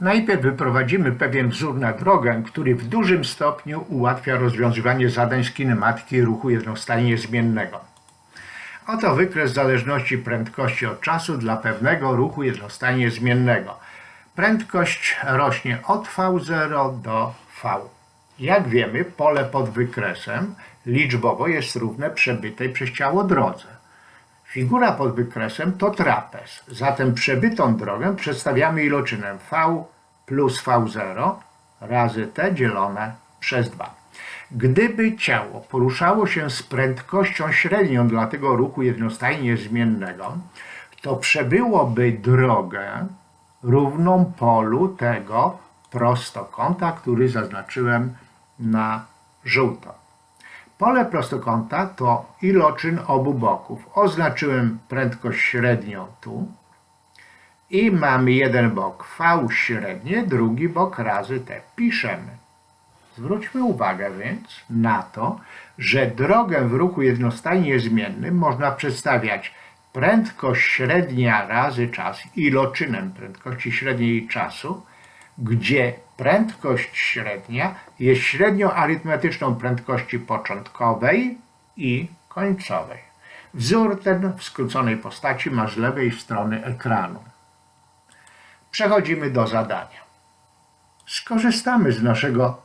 Najpierw wyprowadzimy pewien wzór na drogę, który w dużym stopniu ułatwia rozwiązywanie zadań z kinematyki ruchu jednostajnie zmiennego. Oto wykres zależności prędkości od czasu dla pewnego ruchu jednostajnie zmiennego. Prędkość rośnie od V0 do V. Jak wiemy, pole pod wykresem liczbowo jest równe przebytej przez ciało drodze. Figura pod wykresem to trapez, zatem przebytą drogę przedstawiamy iloczynem V plus V0 razy t dzielone przez 2. Gdyby ciało poruszało się z prędkością średnią dla tego ruchu jednostajnie zmiennego, to przebyłoby drogę równą polu tego prostokąta, który zaznaczyłem na żółto. Pole prostokąta to iloczyn obu boków. Oznaczyłem prędkość średnią tu i mamy jeden bok V średnie, drugi bok razy t. Piszemy. Zwróćmy uwagę więc na to, że drogę w ruchu jednostajnie zmiennym można przedstawiać prędkość średnia razy czas iloczynem prędkości średniej czasu, gdzie prędkość średnia jest średnią arytmetyczną prędkości początkowej i końcowej. Wzór ten w skróconej postaci ma z lewej strony ekranu. Przechodzimy do zadania. Skorzystamy z naszego